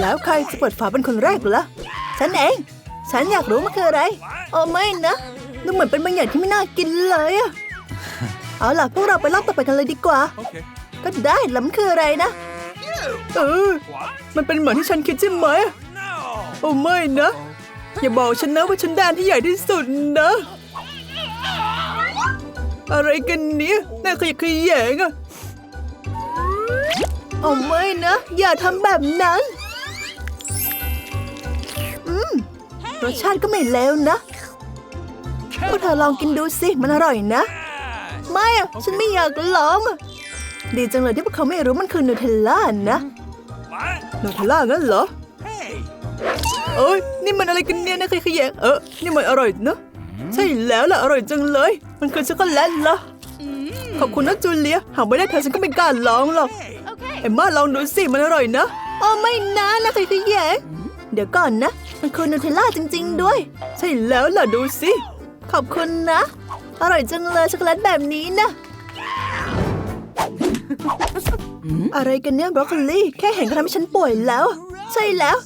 แล้วใครจะเปิดฝาเป็นคนแรกล่ะ ฉันเอง ฉันอยากรู้มันคืออะไรโอ้ไม่นะ ดูเหมือนเป็นบางอย่างที่ไม่น่ากินเลยอะเอาล่ะพวกเราไปรอบต่อไปกันเลยดีกว่า Okay. ก็ได้แล้วมันคืออะไรนะ เออ มันเป็นเหมือนที่ฉันคิดใช่ไหม No. โอ้ไม่นะ อย่าบอกฉันนะว่าฉันแดนที่ใหญ่ที่สุดนะ อะไรกันเนี่ยน่าขยะแขยงอะโอ้ไม่นะ อย่าทำแบบนั้น รสชาติก็ไม่เลวนะพวกเธอลองกินดูสิ มันอร่อยนะ ไม่อะฉันไม่อยากลองอะดีจังเลยที่พวกเขาไม่รู้มันคือนูเทลล่านะ What? นูเทลล่างั้นเหรอ Hey. เอ้ยนี่มันอะไรกันเนี่ยนะใครขยงเออนี่มันอร่อยเนอะใช่แล้วล่ะอร่อยจังเลย มันคือช็อกโกแลตเหรอขอบคุณนะจูเลีย หากไม่ได้เธอฉันก็ไม่กล้าลองหรอก Hey. เอ็มมาลองดูสิมันอร่อยนะอ๋อไม่นะนะใครขยง เดี๋ยวก่อนนะ มันคือนูเทลล่าจริง ๆ ด้วย ใช่แล้วล่ะดูสิ ขอบคุณนะ อร่อยจังเลยช็อกโกแลตแบบนี้นะอะไรกันเนี่ยบรอกโคลีแค่เห็นก็ทำให้ฉันป่วยแล้ว ใช่แล้ว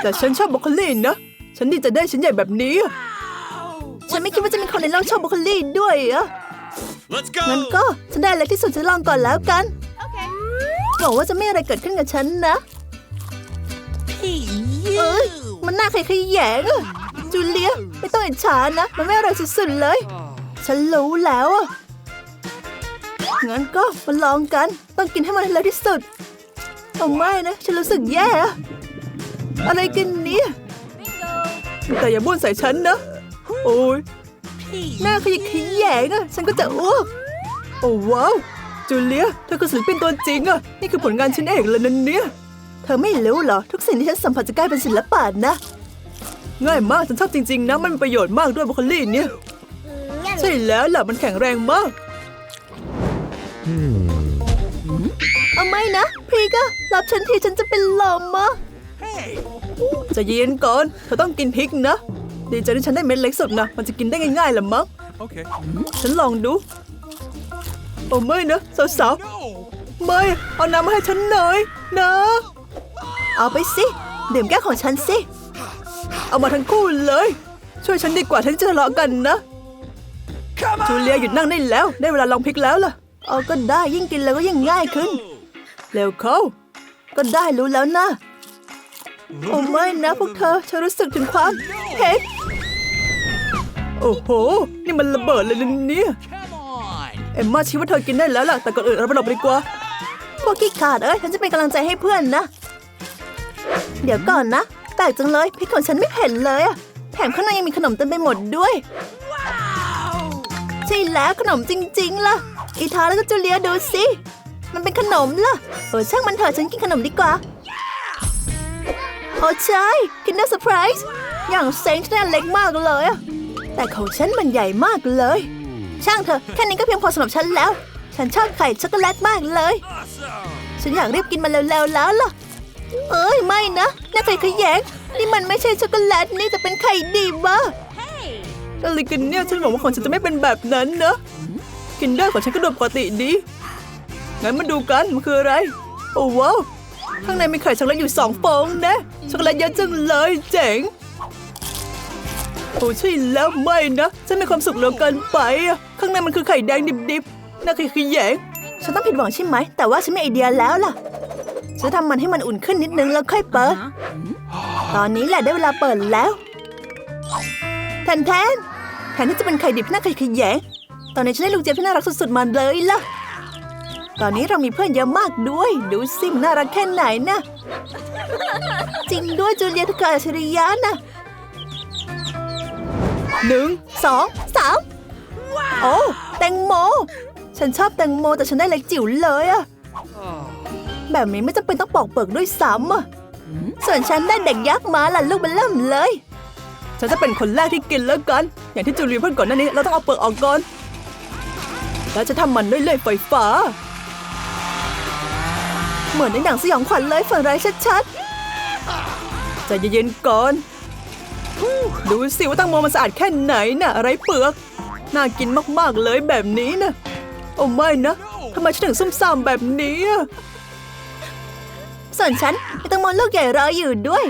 แต่ฉันชอบบรอกโคลีนะ ฉันดีจะได้ชิ้นใหญ่แบบนี้อะฉันไม่คิดว่าจะมีคนในโลกชอบบรอกโคลีด้วยอะ Let's งั้น go. ก็ฉันได้แล้วที่สุดฉันลองก่อนแล้วกันหวังว่าจะไม่อะไรเกิดขึ้นกับฉันนะ เอ้ยมันน่าใครขยแยงอะจูเลียไม่ต้องอิจฉานะ มันไม่อร่อยสุดๆเลย ฉันรู้แล้วอะงั้นก็มาลองกัน ต้องกินให้มันให้เร็วที่สุดเอาไม่นะ ฉันรู้สึกแย่ อะอะไรกันเนี่ยแต่อย่าบ้วนใส่ฉันนะ โอ้ยหน้าขยิกขยแยงอะฉันก็จะอ้วกโอ้ว้าวจูเลียเธอคือศิลปินตัวจริงอะนี่คือผลงานชิ้นเอกเลยนั่นเนี่ย ธอไม่รู้เหรอ ทุกสิ่งที่ฉันสัมผัสจะกลายเป็นศิลปะนะ ง่ายมากฉันชอบจริง ๆ นะ มันมีประโยชน์มากด้วยบรอกโคลีเนี่ย ใช่แล้วล่ะมันแข็งแรงมากเอาไม่นะ พรีก็รับฉันทีฉันจะเป็นลมอะ Hey. ใจะเย็นก่อน เธอต้องกินพริกนะ ดีใจที่ฉันได้เม็ดเล็กสุดนะ มันจะกินได้ง่ายๆแหละมั้ง Okay. ฉันลองดูโอ้ไม่นะสาว No. ๆไม่เอาน้ำมาให้ฉันหน่อยนะ เอาไปสิ ดื่มแก้วของฉันสิ เอามาทั้งคู่เลย ช่วยฉันดีกว่าฉันจะทะเลาะกันนะ Come จู on. เลียหยุดนั่งได้แล้ว ได้เวลาลองพริกแล้วล่ะ เอาก็ได้ยิ่งกินแล้วก็ยิ่งง่ายขึ้น เร็วเข้าก็ได้รู้แล้วนะ โอ้ไม่นะพวกเธอฉันรู้สึกถึงความเผ็ดโอ้โห นี่มันระเบิดเลยนะเนี่ย Come on. เอ็มมาชี้ว่าเธอกินได้แล้วล่ะ แต่ก่อนอื่นเราไปหลบดีกว่า พวกขี้ขาดเอ้ย ฉันจะเป็นกำลังใจให้เพื่อนนะ เดี๋ยวก่อนนะแปลกจังเลยพริกของฉันไม่เผ็ดเลยอะแถมข้างในยังมีขนมเต็มไปหมดด้วย Wow. ใช่แล้วขนมจริงๆล่ะ อีทาแล้วก็จูเลียดูสิ มันเป็นขนมล่ะเออช่างมันเถอะฉันกินขนมดีกว่าโอ้ใช่คินเดอร์เซอร์ไพรส์อย่างเซ็งฉันนเล็กมากเลยอะแต่ของฉันมันใหญ่มากเลย ช่างเถอะแค่นี้ก็เพียงพอสำหรับฉันแล้ว ฉันชอบไข่ช็อกโกแลตมากเลย Awesome. ฉันอยากรีบกินมันเร็วๆแล้วล่ะ เอ้ยไม่นะน่าไข่ขยงนี่มันไม่ใช่ช็อกโกแลตนี่แต่เป็นไข่ดิบอะอะไรกันเนี่ยฉันบอกว่าของฉันจะไม่เป็นแบบนั้นนะ กินได้ของฉันก็ดูปกติดีงั้นมาดูกันมันคืออะไร โอ้ว้าวข้างในมีไข่ช็อกโกแลตอยู่สองฟองนะช็อกโกแลตเยอะจังเลยเจ๋งโอ้ใช่แล้วไม่นะฉันมีความสุขเหลือเกินไปอะข้างในมันคือไข่แดงดิบๆน่าขยแยงฉันต้องผิดหวังใช่ไหม แต่ว่าฉันมีไอเดียแล้วล่ะ ฉันทำมันให้มันอุ่นขึ้นนิดนึงแล้วค่อยเปิด ตอนนี้แหละได้เวลาเปิดแล้วแทนแทนแทนที่จะเป็นไข่ดิบที่น่าขยขยงตอนนี้ฉันได้ลูกเจี๊ยบที่น่ารักสุดๆมาเลยล่ะ ตอนนี้เรามีเพื่อนเยอะมากด้วย ดูสิมันน่ารักแค่ไหนนะ จริงด้วยจูเลียเธอเกิดอัจฉริยะนะหนึ่งสองสามโอ้แตงโม ฉันชอบแตงโมแต่ฉันได้เล็กจิ๋วเลยอะ แบบนี้ไม่จำเป็นต้องปอกเปลือกด้วยซ้ำอะส่วนฉันได้เด็กยักษ์มาล่ะลูกเบลเริ่มเลย ฉันจะเป็นคนแรกที่กินแล้วกัน อย่างที่จูเลียพูดก่อนหน้านี้เราต้องเอาเปลือกออกก่อน แล้วจะทำมันด้วยเหล็กไฟฟ้า เหมือนในหนังสยองขวัญเลยฝันร้ายชัดๆใจเย็นๆก่อน ดูสิว่าแตังโมมันสะอาดแค่ไหนน่ะอะไรเปลือก น่ากินมากๆเลยแบบนี้นะโอ้ไม่นะทำไมฉันถึงซุ่มซ่ามแบบนี้อะ ส่วนฉันมีแตังโมลูกใหญ่รออยู่ด้วย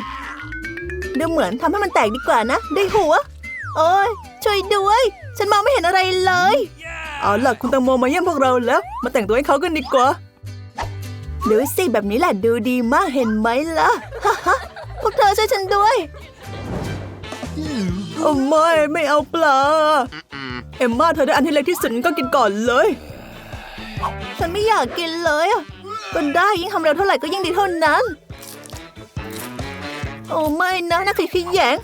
ดูเหมือนทำให้มันแตกดีกว่านะด้วยหัว โอ้ยช่วยด้วย ฉันมองไม่เห็นอะไรเลย เอาล่ะคุณตังโมมาเยี่ยมพวกเราแล้ว มาแต่งตัวให้เขากันดีกว่าดูสิแบบนี้แหละดูดีมากเห็นไหมล่ะฮ่าฮ่าพวกเธอช่วยฉันด้วยโอ้ไม่ไม่เอาปลา เอมมาเธอได้อันที่เล็กที่สุดงั้นก็กินก่อนเลย ฉันไม่อยากกินเลยอะ ก็ได้ยิ่งทำเร็วเท่าไหร่ก็ยิ่งดีเท่านั้น โอ้ไม่นะนักขีดขยง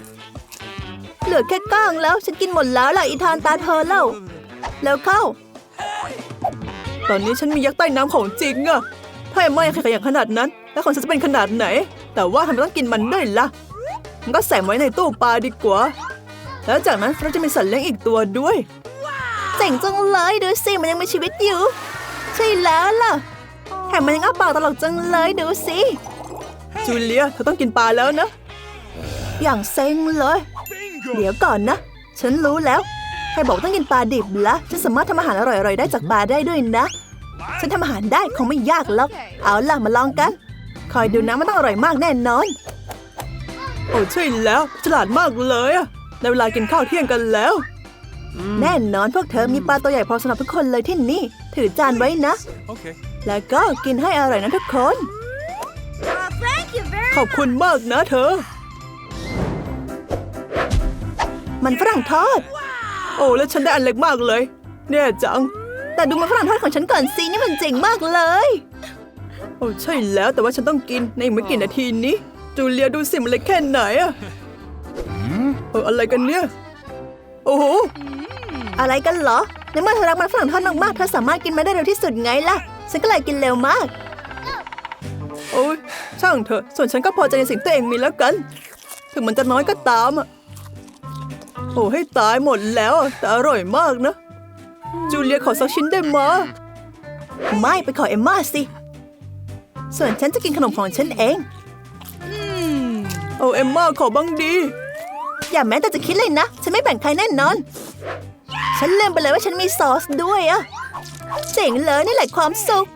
เหลือแค่ก้างแล้วฉันกินหมดแล้วล่ะอีธานตาเธอแล้วแล้วเข้า ตอนนี้ฉันมียักษ์ใต้น้ำของจริงอะถ้าเอมมายังขยันขนาดนั้น แล้วของฉันจะเป็นขนาดไหน แต่ว่าทำไมต้องกินมันด้วยล่ะมันก็ใส่ไว้ในตู้ปลาดีกว่า แล้วจากนั้นเราจะมีสัตว์เลี้ยงอีกตัวด้วย เจ๋งจังเลยดูสิมันยังมีชีวิตอยู่ ใช่แล้วล่ะ แถมมันยังอ้าปากตลกจังเลยดูสิจูเลียเธอต้องกินปลาแล้วนะ อย่างเซ็งเลย Bingo! เดี๋ยวก่อนนะ ฉันรู้แล้วใครบอกต้องกินปลาดิบละฉันสามารถทำอาหารอร่อยๆได้จากปลาได้ด้วยนะ ฉันทำอาหารได้คงไม่ยากหรอก เอาล่ะมาลองกัน คอยดูนะมันต้องอร่อยมากแน่นอน โอ้ใช่แล้วฉลาดมากเลยอะได้เวลากินข้าวเที่ยงกันแล้ว แน่นอนพวกเธอมีปลาตัวใหญ่พอสำหรับทุกคนเลยที่นี่ ถือจานไว้นะ Okay. แล้วก็กินให้อร่อยนะทุกคน ขอบคุณมากนะเธอ มันฝรั่งทอด โอ้แล้วฉันได้อันเล็กมากเลยเนี่ยจัง แต่ดูมันฝรั่งทอดของฉันก่อนสินี่มันเจ๋งมากเลย โอ้ใช่แล้วแต่ว่าฉันต้องกินในอีกไม่กี่นาทีนี้ จูเลียดูสิมันเล็กแค่ไหนอะเอออะไรกันเนี่ย โอ้โห อะไรกันเหรอในเมื่อเธอรักมันฝรั่งทอดมากๆเธอสามารถกินมันได้เร็วที่สุดไงล่ะ ฉันก็เลยกินเร็วมาก โอ้ยช่างเถอะ ส่วนฉันก็พอใจในสิ่งที่ตัวเองมีแล้วกัน ถึงมันจะน้อยก็ตามอะโอ้ให้ตายหมดแล้วอะแต่อร่อยมากนะ จูเลียขอสักชิ้นได้มาไม่ไปขอเอมมาสิ ส่วนฉันจะกินขนมของฉันเองโอ้เอมมาขอบ้างดี อย่าแม้แต่จะคิดเลยนะ ฉันไม่แบ่งใครแน่นอน ฉันลืมไปเลยว่าฉันมีซอสด้วยอะ เจ๋งเลยนี่แหละความสุข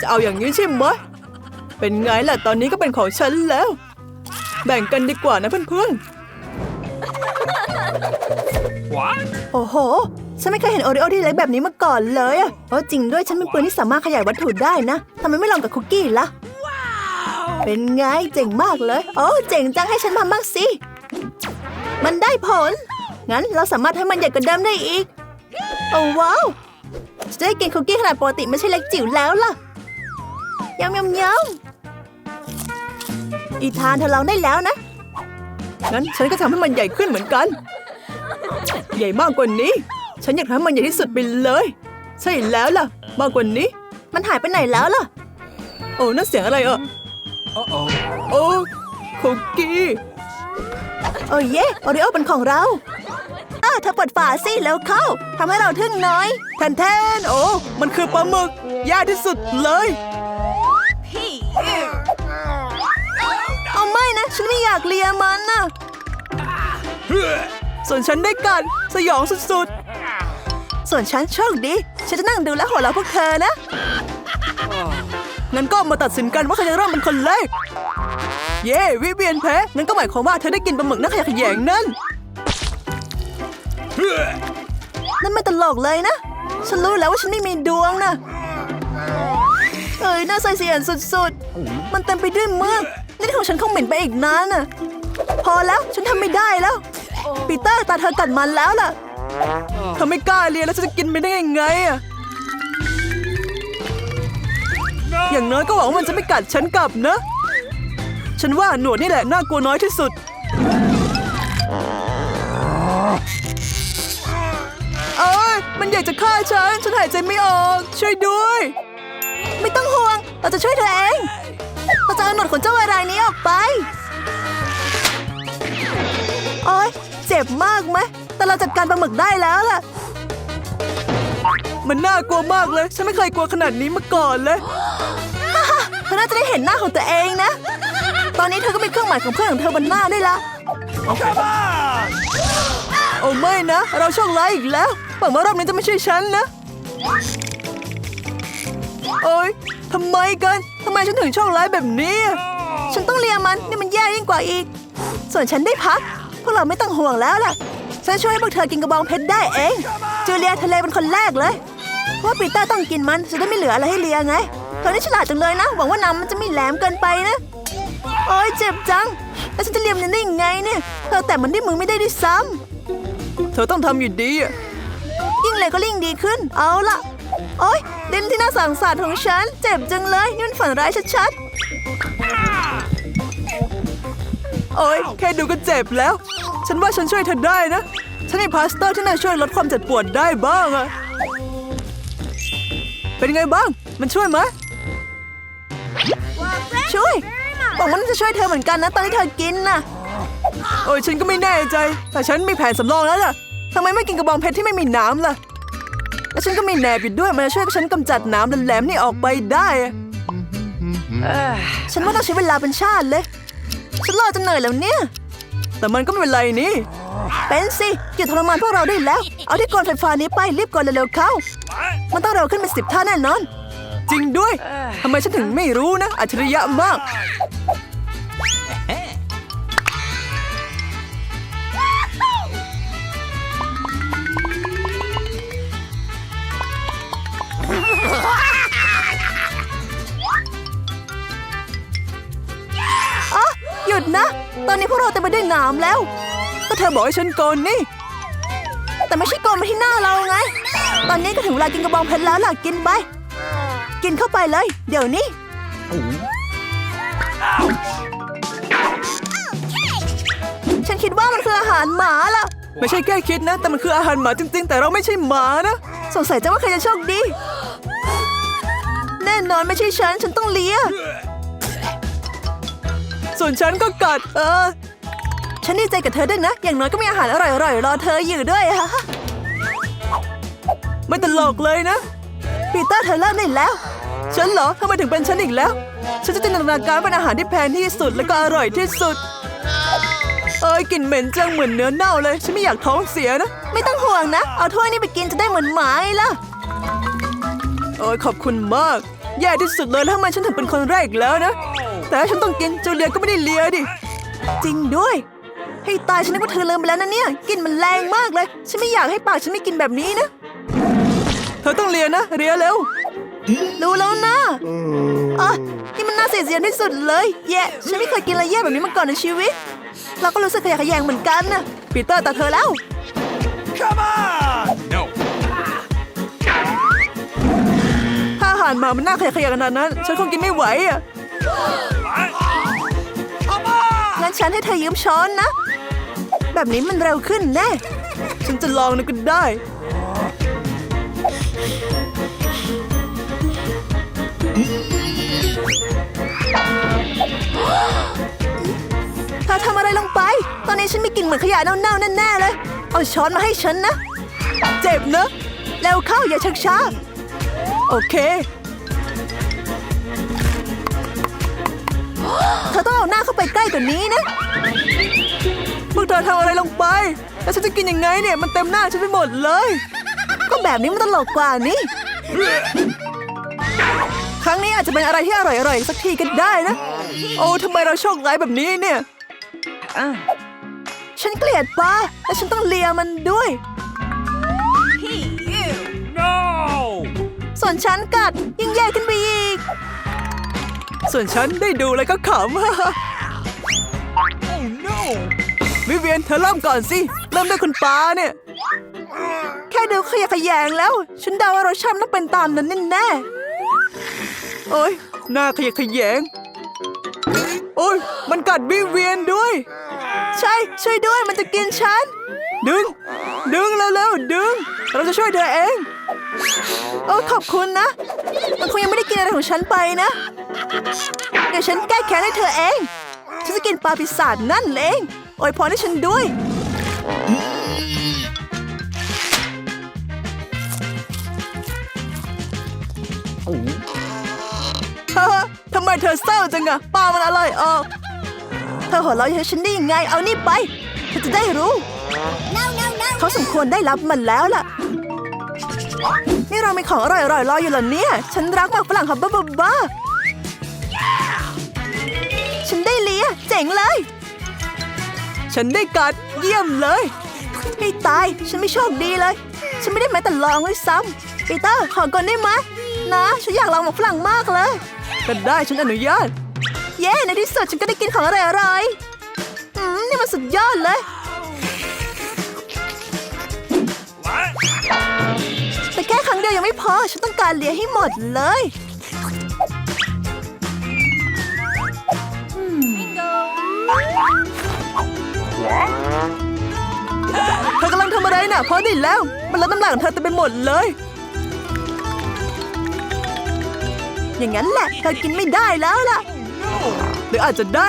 จะเอาอย่างนี้ใช่ไหมเป็นไงล่ะตอนนี้ก็เป็นของฉันแล้ว แบ่งกันดีกว่านะเพื่อน What? ๆโอ้โห ฉันไม่เคยเห็นโอริโอที่เล็กแบบนี้มาก่อนเลยอะเพราะจริงด้วยฉันเป็นปืนที่สามารถขยายวัตถุได้นะทำไมไม่ลองกับคุกกี้ล่ะ เป็นไงเจ๋งมากเลย โอ้เจ๋งจังให้ฉันมาบ้างสิ มันได้ผล งั้นเราสามารถให้มันใหญ่กว่าเดิมได้อีก โอ้ว้าว จะได้กินคุกกี้ขนาดปกติไม่ใช่เล็กจิ๋วแล้วล่ะยำยำยำอีธานเธอลองได้แล้วนะ งั้นฉันก็ทำให้มันใหญ่ขึ้นเหมือนกัน ใหญ่มากกว่านี้ ฉันอยากทำให้มันใหญ่ที่สุดไปเลย ใช่แล้วล่ะ มากกว่านี้ มันหายไปไหนแล้วล่ะ โอ้นั่นเสียงอะไรอะ Uh-oh. โอ้คุกกี้ โอ้เย่โอริโอเป็นของเราอ้า เธอเปิดฝาสิแล้วเข้าทำให้เราทึ่งน้อยแทนแทนโอ้ มันคือปลาหมึกยากที่สุดเลยเอาไม่นะ ฉันไม่อยากเลียมันนะส่วนฉันได้กันสยองสุดๆ ส่วนฉันโชคดี ฉันจะนั่งดูและหัวเราะพวกเธอนะ งั้นก็มาตัดสินกันว่าใครจะเริ่มเป็นคนแรก เย้วิเวียนแพ้งั้นก็หมายความว่าเธอได้กินปลาหมึกนักขยะแขยงนั่น นั่นไม่ตลกเลยนะ ฉันรู้แล้วว่าฉันไม่มีดวงนะเอ้ยน่าใส่เสียนสุดๆ มันเต็มไปด้วยเมือกนี่ของฉันคงเหม็นไปอีกนานน่ะ พอแล้วฉันทำไม่ได้แล้ว ปีเตอร์ตาเธอกัดมันแล้วล่ะเธอไม่กล้าเรียนแล้วฉันจะกินไปได้ยังไงอะอย่างน้อยก็หวังว่ามันจะไม่กัดฉันกลับนะ ฉันว่าหนวดนี่แหละน่ากลัวน้อยที่สุด มันอยากจะฆ่าฉัน ฉันหายใจไม่ออก ช่วยด้วย ไม่ต้องห่วง เราจะช่วยเธอเอง เราจะเอาหนวดของเจ้ารายนี้ออกไป โอ๊ย เจ็บมากไหม แต่เราจัดการปลาหมึกได้แล้วล่ะ มันน่ากลัวมากเลย ฉันไม่เคยกลัวขนาดนี้มาก่อนเลยเธอน่าจะได้เห็นหน้าของตัวเองนะ ตอนนี้เธอก็มีเครื่องหมายของเพื่อนของเธอบนหน้าได้ละ Come on! โอ้ไม่นะ เราโชคร้ายอีกแล้ว หวังว่ารอบนี้จะไม่ใช่ฉันนะ โอ้ยทำไมกันทำไมฉันถึงโชคร้ายแบบนี้ ฉันต้องเลียมันนี่มันแย่ยิ่งกว่าอีก ส่วนฉันได้พัก พวกเราไม่ต้องห่วงแล้วล่ะ ฉันช่วยให้พวกเธอกินกระบองเพชรได้เอง จูเลียทะเลเป็นคนแรกเลยเพราะว่าปีเตอร์ต้องกินมันจะได้ไม่เหลืออะไรให้เลียไง เธอนี่ฉลาดจังเลยนะ หวังว่าน้ำมันจะไม่แหลมเกินไปนะ โอ้ยเจ็บจัง แล้วฉันจะเลียมันได้ยังไงเนี่ย เธอแต่มันด้วยมือไม่ได้ด้วยซ้ำเธอต้องทำอยู่ดีอะ เลยก็ยิ่งดีขึ้น เอาละโอ้ยดินที่น่าสังสารของฉัน เจ็บจังเลยนี่มันฝันร้ายชัดๆ โอ้ยแค่ดูก็เจ็บแล้ว ฉันว่าฉันช่วยเธอได้นะ ฉันมีพลาสเตอร์ที่น่าช่วยลดความเจ็บปวดได้บ้างอะเป็นไงบ้าง มันช่วยไหมช่วยบอกว่ามันจะช่วยเธอเหมือนกันนะ ตอนที่เธอกินน่ะ โอ้ยฉันก็ไม่แน่ใจ แต่ฉันมีแผนสำรองแล้วล่ะ ทำไมไม่กินกระบองเพชรที่ไม่มีน้ำล่ะ แล้วฉันก็มีแหนบอยู่ด้วยมันจะช่วยฉันกำจัดน้ำแหลมๆนี่ออกไปได้อะฉันว่าต้องใช้เวลาเป็นชาติเลย ฉันรอจนเหนื่อยแล้วเนี่ย แต่มันก็ไม่เป็นไรนี่ เป็นสิหยุดทรมานพวกเราได้แล้ว เอาที่กรไฟฟ้านี้ไปรีบกดเร็วๆเข้า มันต้องเร็วขึ้นเป็นสิบเท่าแน่นอน จริงด้วย ทำไมฉันถึงไม่รู้นะ อัจฉริยะมาก ยุดนะ ตอนนี้พวกเราเต็มไปด้วยหนามแล้ว ก็เธอบอกให้ฉันโกนนี่ แต่ไม่ใช่โกนมาที่หน้าเราไง ตอนนี้ก็ถึงเวลากินกระบองเพชรแล้วล่ะกินไป กินเข้าไปเลย เดี๋ยวนี้ฉันคิดว่ามันคืออาหารหมาล่ะ ไม่ใช่แค่คิดนะ แต่มันคืออาหารหมาจริง ๆ แต่เราไม่ใช่หมานะ สงสัยจะว่าใครจะโชคดี แน่นอนไม่ใช่ฉัน ฉันต้องเลีย ส่วนฉันก็กัด เออ ฉันดีใจกับเธอด้วยนะ อย่างน้อยก็มีอาหารอร่อยๆรอเธออยู่ด้วยอะไม่ตลกเลยนะ ปีเตอร์เธอเลิกได้แล้ว ฉันเหรอทำไมถึงเป็นฉันอีกแล้ว ฉันจะจินตนาการเป็นอาหารที่แพงที่สุดและก็อร่อยที่สุด เอ้ยกลิ่นเหม็นจังเหมือนเนื้อเน่าเลย ฉันไม่อยากท้องเสียนะ ไม่ต้องห่วงนะ เอาถ้วยนี้ไปกินจะได้เหมือนหมาล่ะโอ้ยขอบคุณมาก แย่ที่สุดเลยแล้วทำไมฉันถึงเป็นคนแรกแล้วนะ แต่ถ้าฉันต้องกินจูเลียก็ไม่ได้เลียดิ จริงด้วย ให้ตายฉันนึกว่าเธอลืมไปแล้วนะเนี่ยกลินมันแรงมากเลย ฉันไม่อยากให้ปากฉันไม่กินแบบนี้นะ เธอต้องเลียนะเลียเร็วรู้แล้วนะอะนี่มันน่าเสียเสียที่สุดเลย แย่ฉันไม่เคยกินอะไรแย่แบบนี้มาก่อนในชีวิต เราก็รู้สึกขยะแขยงเหมือนกันนะปีเตอร์ตาเธอแล้ว Come on! No. ถ้าอาหารหมามันน่าขยะแขยงขนาดนั้น ฉันคงกินไม่ไหวอะ Come on! งั้น ฉันให้เธอยืมช้อนนะ แบบนี้มันเร็วขึ้นแน่ ฉันจะลองนะก็ได้ เธอทำอะไรลงไป ตอนนี้ฉันมีกลิ่นเหมือนขยะเน่าๆแน่ๆเลย เอาช้อนมาให้ฉันนะ เจ็บนะ แล้วเข้าอย่าชักช้า โอเค เธอต้องเอาหน้าเข้าไปใกล้กว่านี้นะพวกเธอทำอะไรลงไป แล้วฉันจะกินยังไงเนี่ย มันเต็มหน้าฉันไปหมดเลย ก็แบบนี้มันตลกกว่านี่ ครั้งนี้อาจจะเป็นอะไรที่อร่อยๆสักทีก็ได้นะ โอ้ทำไมเราโชคร้ายแบบนี้เนี่ย ฉันเกลียดปลาและฉันต้องเลียมันด้วย No! ส่วนฉันกัดยิ่งแย่ขึ้นไปอีก ส่วนฉันได้ดูแล้วก็ขำ Oh no! วิเวียนเธอเริ่มก่อนสิ เริ่มด้วยคุณปาเนี่ย แค่ดูขยะแขยงแล้ว ฉันเดาว่ารสชาติต้องเป็นตามนั้นแน่ๆโอ้ยหน้าขยะแขยง โอ้ยมันกัดวิเวียนด้วย ใช่ ช่วยด้วยมันจะกินฉัน ดึง ดึงเร็วๆดึง เราจะช่วยเธอเอง โอ้ยขอบคุณนะ มันคงยังไม่ได้กินอะไรของฉันไปนะ เดี๋ยวฉันแก้แค้นให้เธอเอง ฉันจะกินปลาปีศาจนั่นเองโอ้ยพรให้ฉันด้วยเธอทำไมเธอเศร้าจังอะปลามันอร่อยออก เธอหัวเราะให้ฉันได้ยังไง เอานี่ไปเธอจะได้รู้ เขาสมควรได้รับมันแล้วล่ะ นี่เรามีของอร่อยๆรออยู่เหรอเนี่ย ฉันรักหมากฝรั่งฮับบ้าบ้าบ้าอะเจ๋งเลย ฉันได้กัดเยี่ยมเลยให้ตาย ฉันไม่โชคดีเลย ฉันไม่ได้แม้แต่ลองเลยซ้ำปีเตอร์ขอก่อนได้ไหมะนะ ฉันอยากลองหมกฝรั่งมากเลยก็ได้ฉันอนุญาต เย้ในที่สุดฉันก็ได้กินของอร่อยๆอืมนี่มันสุดยอดเลย What? แต่แค่ครั้งเดียวยังไม่พอ ฉันต้องการเลียให้หมดเลยเธอกำลังทำอะไรน่ะพอได้แล้ว มันลดน้ำลายของเธอเต็มไปหมดเลย อย่างนั้นแหละ เธอกินไม่ได้แล้วล่ะ หรืออาจจะได้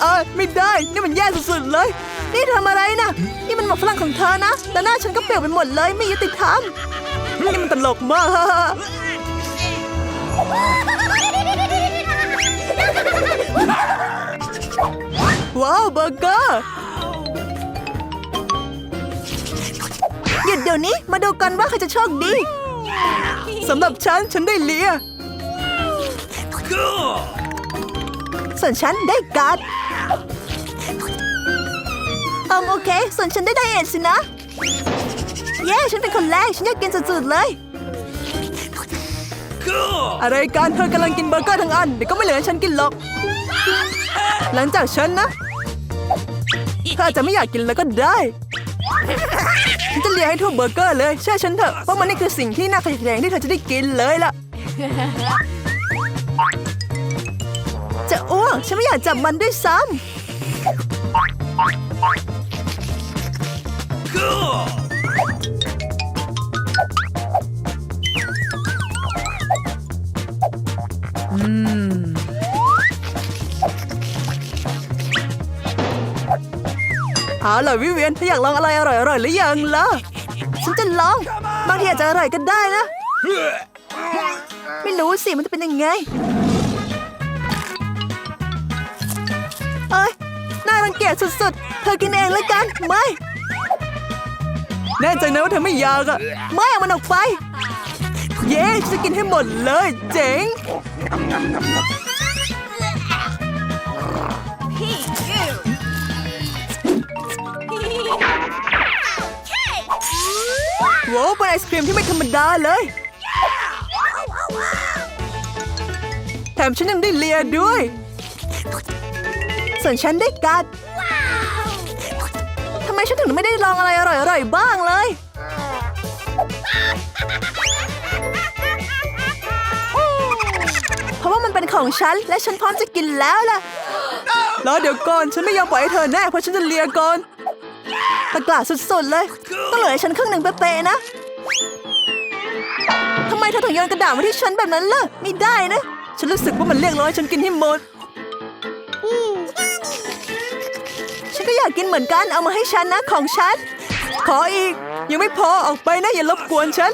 เออไม่ได้ นี่มันแย่สุดๆเลย นี่ทำอะไรนะ นี่มันหมวกฝรั่งของเธอนะ แต่หน้าฉันก็เปลี่ยวไปหมดเลยไม่ยุติธรรมนี่มันตลกมากว้าวเบอร์เกอร์หยุดเดี๋ยวนี้มาดูกันว่าใครจะโชคดีสำหรับฉัน ฉันได้เลียส่วนฉันได้การ์ด อืมโอเค ส่วนฉันได้ไดเอทสินะ เย้ ฉันเป็นคนแรก ฉันอยากกินสุดๆเลย Cool. อะไรกันเธอกำลังกินเบอร์เกอร์ทั้งอันเดี๋ยวก็ไม่เหลือให้ฉันกินหรอก หลังจากฉันนะเธออาจจะไม่อยากกินแล้วก็ได้ ฉันจะเลียให้ทั่วเบอร์เกอร์เลยเชื่อฉันเถอะเพราะมันนี่คือสิ่งที่น่าขยแยงที่เธอจะได้กินเลยล่ะ จะอ้วกฉันไม่อยากจับมันด้วยซ้ Cool. ำ เอาล่ะวิเวียนเธออยากลองอะไรอร่อยๆหรือยังล่ะฉันจะลอง บางทีอาจจะอร่อยก็ได้นะ ไม่รู้สิมันจะเป็นยังไง เอ้ยน่ารังเกียจสุดๆ เธอกินเองแล้วกัน ไม่ แน่ใจนะว่าเธอไม่อยากอะไม่เอามันออกไป เย้ฉันจะกินให้หมดเลย เจ๋งโว้วเป็นไอศครีมที่ไม่ธรรมดาเลย แถมฉันยังได้เลียด้วย ส่วนฉันได้กัดทำไมฉันถึงไม่ได้ลองอะไรอร่อยๆบ้างเลย เพราะว่ามันเป็นของฉัน และฉันพร้อมจะกินแล้วล่ะ แล้วเดี๋ยวก่อนฉันไม่ยอมปล่อยให้เธอแน่เพราะฉันจะเลียก่อนตะกร้าสุดๆเลยต้องเหลือให้ฉันครึ่งหนึ่งเป๊ะๆนะทำไมเธอถึงโยนกระดาษมาที่ฉันแบบนั้นล่ะไม่ได้นะ ฉันรู้สึกว่ามันเรียกร้องให้ฉันกินให้หมด ฉันก็อยากกินเหมือนกันเอามาให้ฉันนะของฉัน ขออีก ยังไม่พอออกไปนะอย่ารบกวนฉัน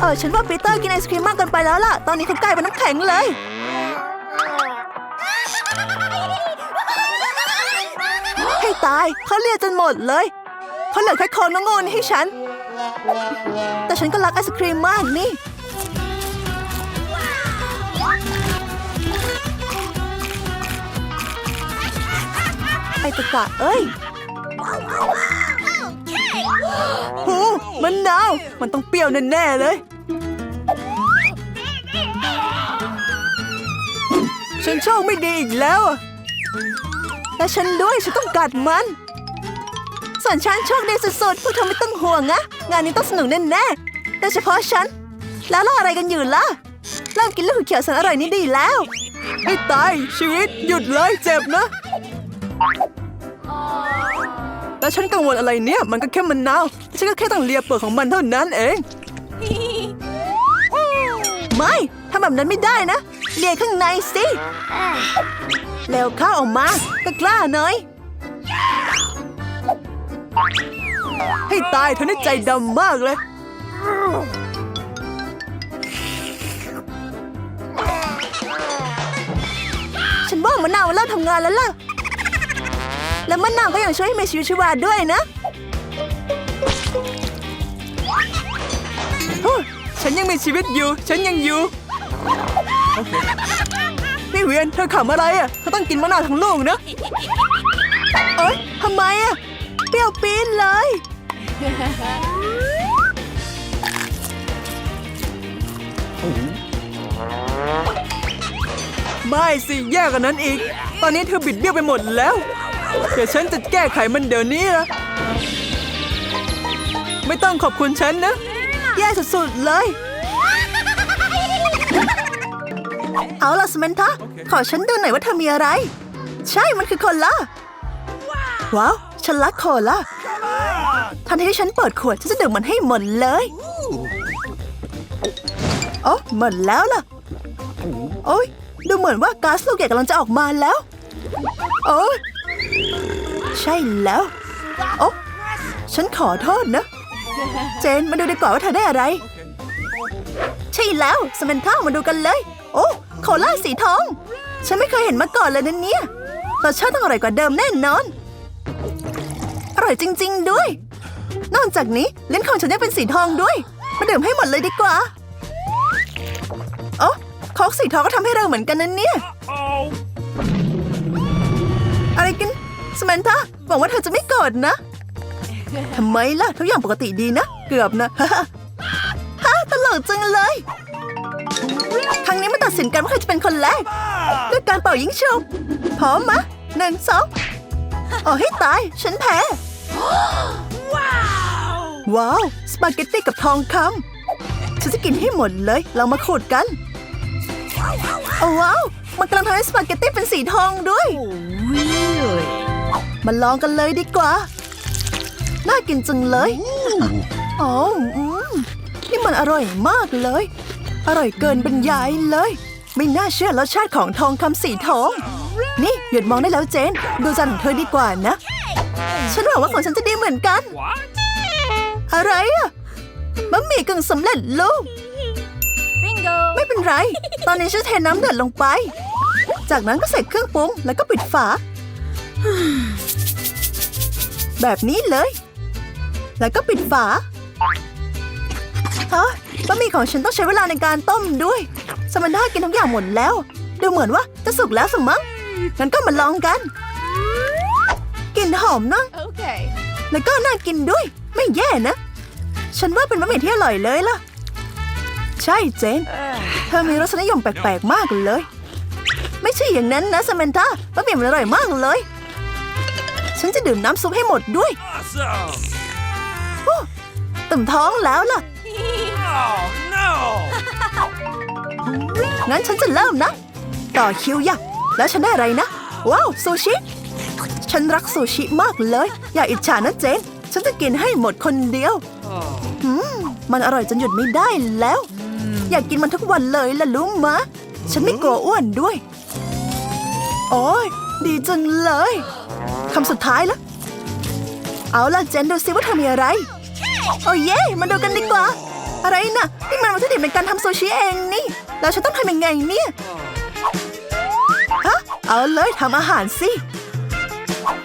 เออฉันว่าปีเตอร์กินไอศครีมมากเกินไปแล้วล่ะ ตอนนี้เขากลายเป็นน้ำแข็งเลย ให้ตายเขาเลียจนหมดเลยเขาเหลือแค่โคนน้องโงนให้ฉัน แต่ฉันก็รักไอศครีมมากนี่ ไอตะกะเอ้ยหูมันหนาว มันต้องเปรี้ยวแน่ๆเลย ฉันโชคไม่ดีอีกแล้วและฉันด้วยฉันต้องกัดมัน ส่วนฉันโชคดีสุดๆพวกเธอไม่ต้องห่วงนะ งานนี้ต้องสนุกแน่ๆโดยเฉพาะฉัน แล้วรออะไรกันอยู่ล่ะเริ่มกินลูกเขียวสันอร่อยนี่ดีแล้วให้ตายชีวิตหยุดเลยเจ็บนะแล้วฉันกังวลอะไรเนี่ย มันก็แค่มันนาวฉันก็แค่ต้องเลียเปลือกของมันเท่านั้นเอง ไม่ทำแบบนั้นไม่ได้นะ เลียข้างในสิแล้วข้าออกมาก็กล้าหน่อย ให้ตายเธอนี่ใจดำมากเลย ฉันว่ามะนาวเริ่มทำงานแล้วล่ะ แล้วมะนาวก็ยังช่วยให้มีชีวิตชีวาด้วยนะฉันยังมีชีวิตอยู่ ฉันยังอยู่พี่เวียนเธอขำอะไรอะ เธอต้องกินมะนาวทั้งลูกนะ เอ้ยทำไมอะ เปรี้ยวปี๊ดเลย ไม่สิแย่กันนั้นอีก ตอนนี้เธอบิดเบี้ยวไปหมดแล้วเดี๋ยวฉันจะแก้ไขมันเดี๋ยวนี้นะไม่ต้องขอบคุณฉันนะ แย่สุดๆเลย เอาล่ะสมันทะขอฉันดูหน่อยว่าเธอมีอะไร ใช่มันคือโคลาว้าว ฉันรักโคลา ทันทีที่ฉันเปิดขวดฉันจะดื่มมันให้หมดเลยโอ้หมดแล้วล่ะ โอ้ยดูเหมือนว่าก๊าซลูกใหญ่กำลังจะออกมาแล้ว โอ้ยใช่แล้ว โอ้ฉันขอโทษนะ เจนมาดูดีกว่าว่าเธอได้อะไร ใช่แล้วสมันท่ามาดูกันเลย โอ้โคลาสีทอง ฉันไม่เคยเห็นมาก่อนเลยนะเนี่ยรสชาติต้องอร่อยกว่าเดิมแน่นอน อร่อยจริง ๆ ด้วย นอกจากนี้ลิ้นของฉันยังเป็นสีทองด้วย มาดื่มให้หมดเลยดีกว่าโอ้โคอกสีทองก็ทำให้เราเหมือนกันนะเนี่ยอะไรกันสมันธาหวังว่าเธอจะไม่โกรธนะทำไมล่ะทุกอย่างปกติดีนะ เกือบนะฮะตลกจังเลยครั้งนี้มาตัดสินกันว่าใครจะเป็นคนแรกด้วยการเป่ายิงฉุบพร้อมมะหนึ่งสองโอ้ให้ตาย ฉันแพ้ ว้าว สปาเกตตี้กับทองคำฉันจะกินให้หมดเลย เรามาขูดกันโอ้ว้าวมันกำลังทำให้สปาเกตตี้เป็นสีทองด้วยมาลองกันเลยดีกว่า น่ากินจังเลยอ๋ออืมนี่มันอร่อยมากเลย อร่อยเกินบรรยายเลย ไม่น่าเชื่อรสชาติของทองคำสีทอง นี่หยุดมองได้แล้วเจน ดูจานของเธอดีกว่านะ ฉันหวังว่าของฉันจะดีเหมือนกัน What? อะไรอะบะหมี่กึ่งสำเร็จรูป Bingo! ไม่เป็นไร ตอนนี้ฉันเทน้ำเดือดลงไป จากนั้นก็ใส่เครื่องปรุงแล้วก็ปิดฝา แบบนี้เลย แล้วก็ปิดฝาฮะบะหมี่ของฉันต้องใช้เวลาในการต้มด้วย สมันด้ากินทุกอย่างหมดแล้ว ดูเหมือนว่าจะสุกแล้วสมั้งงั้นก็มาลองกัน กลิ่นหอมเนอะ Okay. แล้วก็น่ากินด้วย ไม่แย่นะ ฉันว่าเป็นบะหมี่ที่อร่อยเลยล่ะ ใช่เจน เธอมีรสนิยมแปลกๆมากเลย ไม่ใช่อย่างนั้นนะสมันธาบะหมี่มันอร่อยมากเลย ฉันจะดื่มน้ำซุปให้หมดด้วย Awesome. ตุ่มท้องแล้วล่ะ Oh no. งั้นฉันจะเริ่มนะ ต่อคิวยะแล้วฉันได้อะไรนะ ว้าว ซูชิ ฉันรักซูชิมากเลย อย่าอิจฉานะเจน ฉันจะกินให้หมดคนเดียวอืมมันอร่อยจนหยุดไม่ได้แล้ว อยากกินมันทุกวันเลยล่ะรู้มะ ฉันไม่กลัวอ้วนด้วย โอ้ยดีจังเลยคำสุดท้ายแล้วเอาล่ะเจนดูซิว่าเธอมีอะไร โอ้เย่มาดูกันดีกว่า อะไรนะนี่มันวัตถุดิบในการทำซูชิเองนี่ แล้วฉันต้องทำยังไงเนี่ยฮะเอาเลยทำอาหารสิ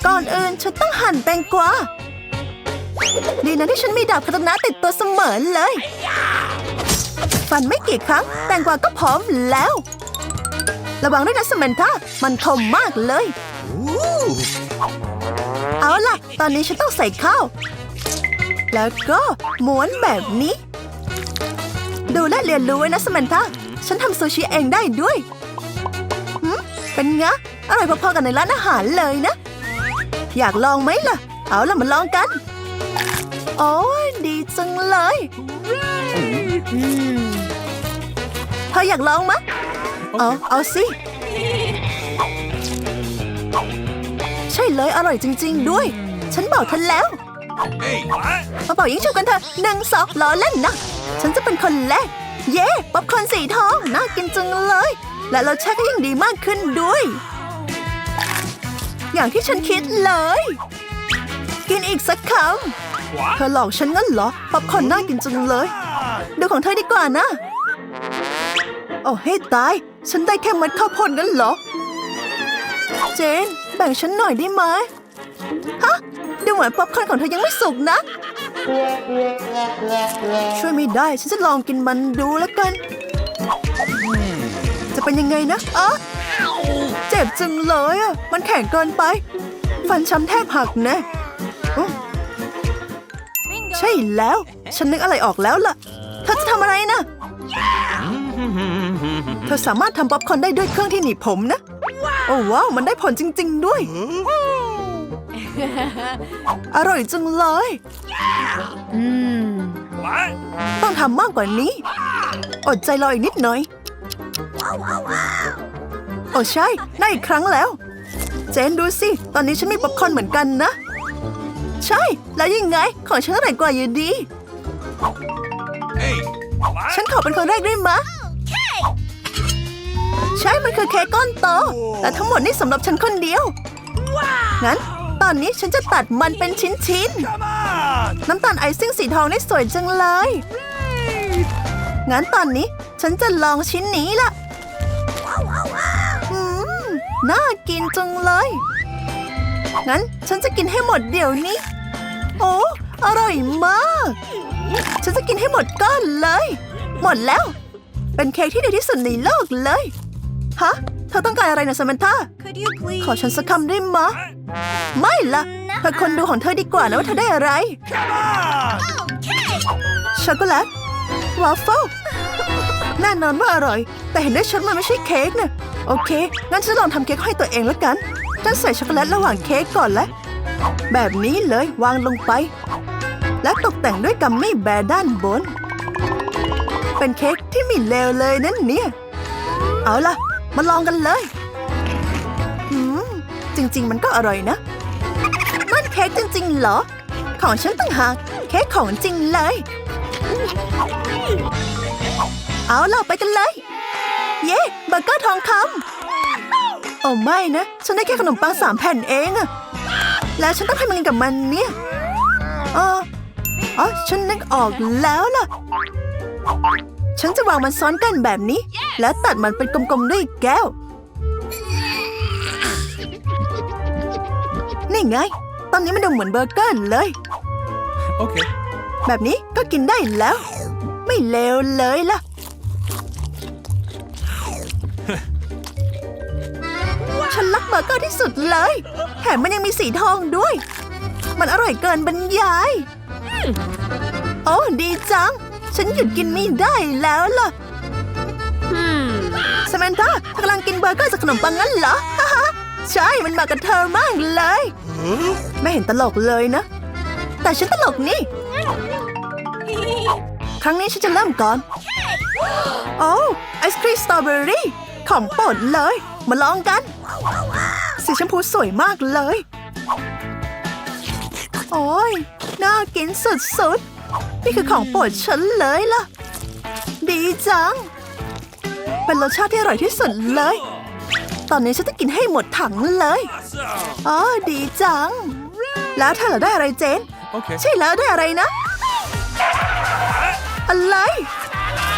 ก่อนอื่นฉันต้องหั่นแตงกวา ดีนะที่ฉันมีดาบคาตานะติดตัวเสมอเลย ฟันไม่กี่ครั้ง แตงกวาก็พร้อมแล้ว ระวังด้วยนะสมันธามันคมมากเลย เอาล่ะ ตอนนี้ฉันต้องใส่ข้าว แล้วก็ม้วนแบบนี้ ดูและเรียนรู้ไว้นะสมันธาฉันทำซูชิเองได้ด้วยเป็นไงอร่อยพอๆกันในร้านอาหารเลยนะ อยากลองไหมล่ะ เอาล่ะมาลองกัน โอ้ยดีจังเลยเธออยากลองมะเอาเอาสิ ใช่เลยอร่อยจริง ๆ ด้วย ฉันบอกเธอแล้ว Hey, what? มาเป่ายิงฉุบกันเถอะหนึ่งสองล้อเล่นนะ ฉันจะเป็นคนแรก เย้ป๊อปคอร์นสีทอง น่ากินจังเลย และรสชาติก็ยิ่งดีมากขึ้นด้วย อย่างที่ฉันคิดเลย กินอีกสักคำ What? เธอหลอกฉันงั้นเหรอป๊อปคอร์นน่ากินจังเลย ดูของเธอดีกว่านะ โอ้ให้ตาย ฉันได้แค่มัดข้าวโพดงั้นเหรอ เจน แบ่งฉันหน่อยได้ไหมฮะ ดูเหมือนป๊อปคอร์นของเธอยังไม่สุกนะ ช่วยไม่ได้ ฉันจะลองกินมันดูแล้วกัน จะเป็นยังไงนะอ๋อเจ็บจังเลยอะ มันแข็งเกินไป ฟันช้ำแทบหักแนะอื้อ ใช่แล้ว ฉันนึกอะไรออกแล้วล่ะ เธอจะทำอะไรนะ เธอสามารถทำป๊อปคอร์นได้ด้วยเครื่องที่หนีบผมนะ โอ้ว้าว มันได้ผลจริง ๆ ด้วย อร่อยจังเลย What? ต้องทำมากกว่านี้ อดใจรออีกนิดหน่อย โอ้ใช่ ได้อีกครั้งแล้ว เจนดูสิ ตอนนี้ฉันมีป๊อปคอร์นเหมือนกันนะ ใช่ แล้วยังไง ของฉันอร่อยกว่าอยู่ดี Hey. ฉัน What? ขอเป็นคนแรกได้ไหมะใช่ มันคือเค้กก้อนโต แต่ทั้งหมดนี่สำหรับฉันคนเดียว งั้น ตอนนี้ฉันจะตัดมันเป็นชิ้น Come on. ๆน้ำตาลไอซิ่งสีทองนี่สวยจังเลย งั้นตอนนี้ฉันจะลองชิ้นนี้ละอืมน่ากินจังเลย งั้นฉันจะกินให้หมดเดี๋ยวนี้ โอ้อร่อยมาก ฉันจะกินให้หมดก้อนเลย หมดแล้ว เป็นเค้กที่ดีที่สุดในโลกเลย ฮะ เธอต้องการอะไรนะสมันธา Could you please? ขอฉันสักคำได้มะไม่ละเธอคนดูของเธอดีกว่านะว่าเธอได้อะไร Come on. ช็อกโกแลตวาฟเฟิลแน่นอนว่าอร่อย แต่เห็นได้ชัดมันไม่ใช่เค้กนะโอเค งั้นฉันลองทำเค้กให้ตัวเองแล้วกัน ฉันใส่ช็อกโกแลตระหว่างเค้กก่อนและ แบบนี้เลยวางลงไป และตกแต่งด้วยกัมมี่แบร์ด้านบน เป็นเค้กที่มีเลวเลยนั่นเนี่ย เอาล่ะ มาลองกันเลยอืมจริง ๆ มันก็อร่อยนะมันเค้กจริง ๆ เหรอ ของฉันต่างหากเค้กของจริงเลย เอาล่ะไปกันเลย เย้เบอร์เกอร์ทองคำ อ้ไม่นะ ฉันได้แค่ขนมปังสามแผ่นเองอะแล้วฉันต้องทำยังไงกับมันเนี่ยเอออ๋อฉันนึกออกแล้วล่ะ ฉันจะวางมันซ้อนกันแบบนี้ แล้วตัดมันเป็นกลมๆด้วยแก้ว นี่ไง ตอนนี้มันดูเหมือนเบอร์เกอร์เลย Okay. แบบนี้ก็กินได้แล้ว ไม่เลวเลยล่ะ ฉันรักเบอร์เกอร์ที่สุดเลย แถมมันยังมีสีทองด้วย มันอร่อยเกินบรรยาย โอ้ดีจัง ฉันหยุดกินไม่ได้แล้วล่ะ Hmm. สม a นธาเธอกำลังกินเบอร์เกอร์จากขนมปังงั้นเหรอ ใช่ มันมากับเธอมากเลย ไม่เห็นตลกเลยนะ แต่ฉันตลกนี่ ครั้งนี้ฉันจะเริ่มก่อน โอ้ไอศครีมสตรอเบอรี่ ของโปรดเลย มาลองกัน สีชมพูสวยมากเลย โอ้ยน่ากินสุดๆ นี่คือของโปรดฉันเลยล่ะ ดีจัง เป็นรสชาติที่อร่อยที่สุดเลย ตอนนี้ฉันจะกินให้หมดถังเลย Awesome. อ๋อดีจัง แล้วเธอเหรอได้อะไรเจน Okay. ใช่แล้วได้อะไรนะ อะไร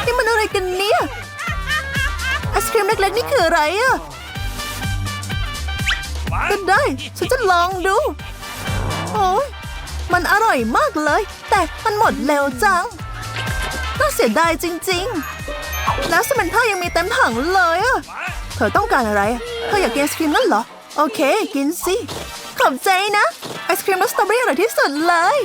นี่มันอะไรกันเนี่ยไอศครีมเล็กๆ นี่คืออะไรอะก็ What? ได้ ฉันจะลองดู โอ้ยมันอร่อยมากเลย แต่มันหมดเร็วจัง น่าเสียดายจริง ๆ แล้วสมันท่ายังมีเต็มถังเลยอะ What? เธอต้องการอะไรอะเธออยากกินไอศครีมนั่นเหรอ โอเค กินสิ ขอบใจนะ ไอศครีมรสสตรอเบอรี่อร่อยที่สุดเลย